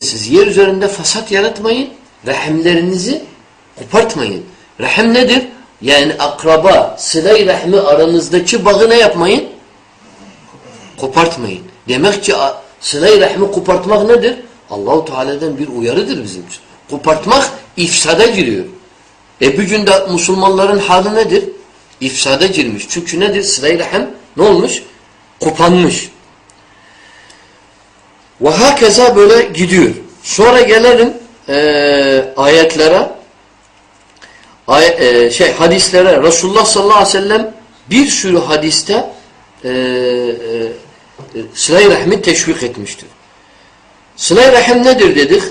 Siz yer üzerinde fasat yaratmayın. Rahimlerinizi kopartmayın. Rahim nedir? Yani akraba, sıla-i rahmi aranızdaki bağı ne yapmayın? Kopartmayın. Demek ki sıla-i rahmi kopartmak nedir? Allahu Teala'dan bir uyarıdır bizim için. Kopartmak ifsada giriyor. E bugün de Müslümanların hali nedir? İfsada girmiş. Çünkü nedir? Sıla-i rahim ne olmuş? Kopanmış. Ve hakeza böyle gidiyor. Sonra gelelim eee ayetlere. Ay, eee, şey hadislere. Resulullah sallallahu aleyhi ve sellem bir sürü hadiste eee eee sıla-i rahmi teşvik etmiştir. Sıla-i rahim nedir dedik?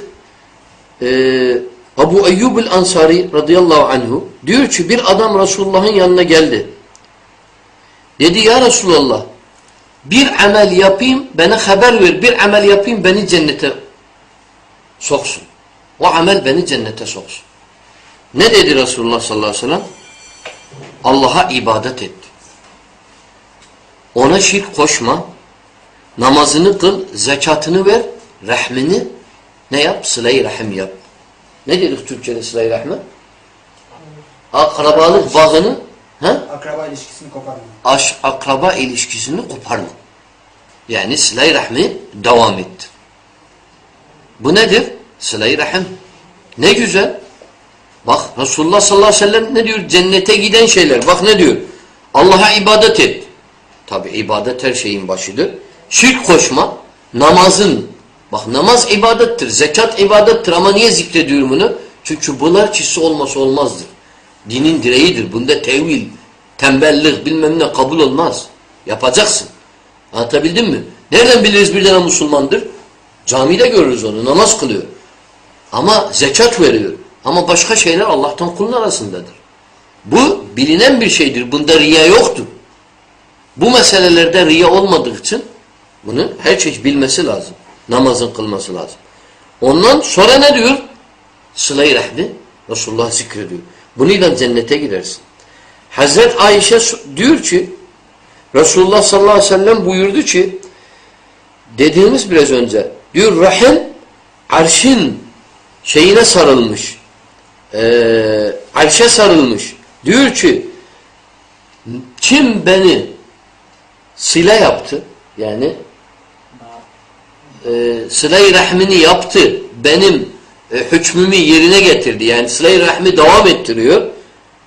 Eee Abu Eyyub el-Ansari radıyallahu anhu diyor ki bir adam Resulullah'ın yanına geldi. Dedi ya Resulallah bir amel yapayım bana haber ver bir amel yapayım beni cennete soksun. O amel beni cennete soksun. Ne dedi Resulullah sallallahu aleyhi ve sellem? Allah'a ibadet et. Ona şirk koşma. Namazını kıl, zekatını ver, rahmini ne yap? Sıla-i rahim yap. Ne dedik Türkçe'de sıla-i rahmi? Akrabalık bağını he? Akraba ilişkisini koparma. aş, akraba ilişkisini koparma. Yani sıla-i rahmi devam ettir. Bu nedir? Sıla-i rahim. Ne güzel. Bak Resulullah sallallahu aleyhi ve sellem ne diyor? Cennete giden şeyler. Bak ne diyor? Allah'a ibadet et. Tabi ibadet her şeyin başıdır. Şirk koşma. Namazın. Bak namaz ibadettir. Zekat ibadettir. Ama niye zikrediyorum bunu? Çünkü bunlar kişisi olması olmazdır. Dinin direğidir. Bunda tevil, tembellik bilmem ne kabul olmaz. Yapacaksın. Anlatabildim mi? Nereden biliriz bir tane Müslümandır? Camide görürüz onu. Namaz kılıyor. Ama zekat veriyor. Ama başka şeyler Allah'tan kulun arasındadır. Bu bilinen bir şeydir. Bunda riya yoktur. Bu meselelerde riya olmadığı için bunu her şey bilmesi lazım. Namazın kılması lazım. Ondan sonra ne diyor? Sıla-i rahmi Resulullah zikrediyor. Bununla cennete gidersin. Hazret Ayşe diyor ki Resulullah sallallahu aleyhi ve sellem buyurdu ki dediğimiz biraz önce diyor rahim arşın şeyine sarılmış. Ee, arşe sarılmış. Diyor ki kim beni sile yaptı yani e, sıla-i rahmini yaptı benim e, hükmümü yerine getirdi yani sıla-i rahmi devam ettiriyor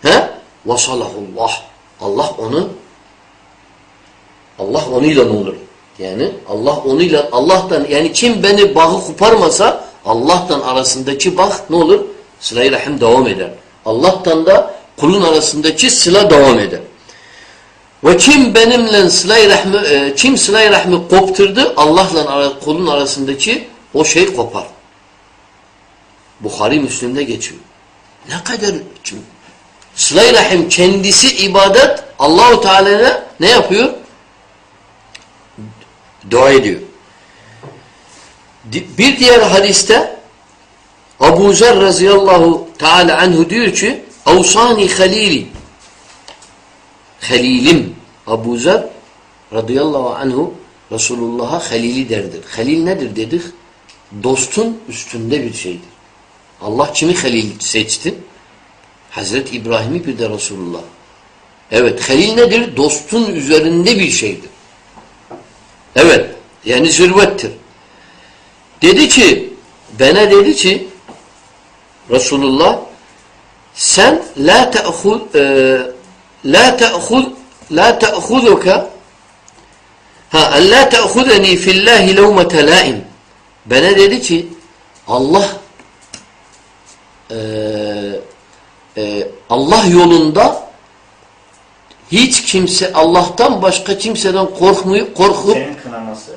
he vasalahullah Allah onu Allah onuyla olur yani Allah onuyla Allah'tan yani kim beni bağı koparmasa Allah'tan arasındaki bağ ne olur sıla-i rahim devam eder Allah'tan da kulun arasındaki sıla devam eder ve kim benimle sıla-i rahmi, e, kim sıla-i rahmi kopturdu, Allah'la kulun arasındaki o şey kopar. Bukhari Müslim'de geçiyor. Ne kadar sıla-i rahim kendisi ibadet, Allahu Teala'ya ne yapıyor? Dua ediyor. Bir diğer hadiste Abu Zer razıyallahu teala anhu diyor ki Avsani halili Halilim Abu Zer radıyallahu anhu Resulullah'a halili derdir. Halil nedir dedik? Dostun üstünde bir şeydir. Allah kimi halil seçti? Hazreti İbrahim'i bir de Resulullah. Evet halil nedir? Dostun üzerinde bir şeydir. Evet yani zirvettir. Dedi ki bana dedi ki Resulullah sen la te'hul e, la te'hud la te'huduka ha en la te'hudeni fillahi levmete laim bana dedi ki Allah e, e, Allah yolunda hiç kimse Allah'tan başka kimseden korkmuyor korkup Senin kınaması.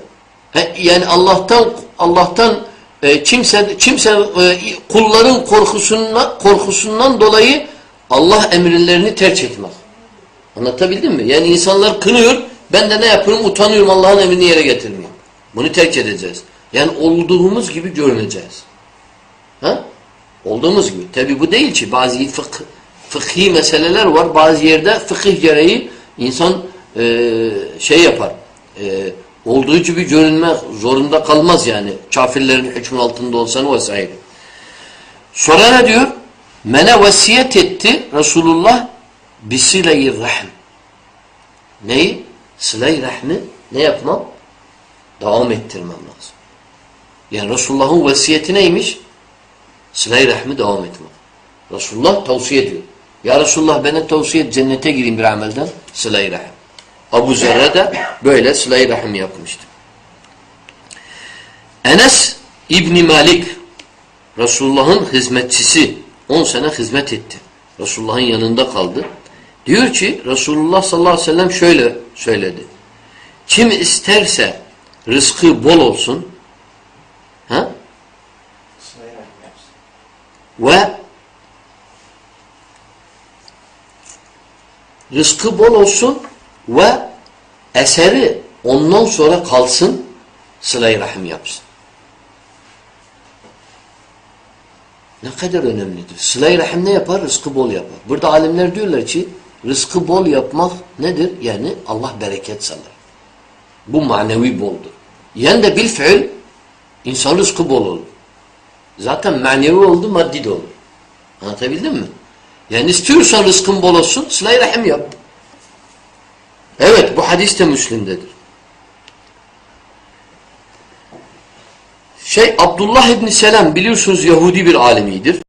he, yani Allah'tan Allah'tan e, kimse kimse e, kulların korkusundan korkusundan dolayı Allah emirlerini terk etmez. Anlatabildim mi? Yani insanlar kınıyor. Ben de ne yapıyorum? Utanıyorum Allah'ın emrini yere getirmeyeyim. Bunu terk edeceğiz. Yani olduğumuz gibi görüneceğiz. Ha? Olduğumuz gibi. Tabi bu değil ki. Bazı fıkh, fıkhi meseleler var. Bazı yerde fıkıh gereği insan e, şey yapar. E, olduğu gibi görünmek zorunda kalmaz yani. Kafirlerin hükmü altında olsan vesaire. Sonra ne diyor? Mene vasiyet etti Resulullah bisileyi rahm. Neyi? Sıla-i rahmi ne yapmam? Devam ettirmem lazım. Yani Resulullah'ın vasiyeti neymiş? Sıla-i rahmi devam etmek. Resulullah tavsiye ediyor. Ya Resulullah bana tavsiye et cennete gireyim bir amelden. Sıla-i rahim. Abu Zerre de böyle sıla-i rahim yapmıştı. Enes İbni Malik Resulullah'ın hizmetçisi 10 sene hizmet etti. Resulullah'ın yanında kaldı. Diyor ki Resulullah sallallahu aleyhi ve sellem şöyle söyledi. Kim isterse rızkı bol olsun ha? ve rızkı bol olsun ve eseri ondan sonra kalsın sıla-i rahim yapsın. Ne kadar önemlidir. Sıla-i rahim ne yapar? Rızkı bol yapar. Burada alimler diyorlar ki rızkı bol yapmak nedir? Yani Allah bereket salar. Bu manevi boldur. Yani de bil fiil insan rızkı bol olur. Zaten manevi oldu maddi de olur. Anlatabildim mi? Yani istiyorsan rızkın bol olsun sıla-i rahim yap. Evet bu hadis de Müslim'dedir. Şey Abdullah İbni Selam biliyorsunuz Yahudi bir alimidir.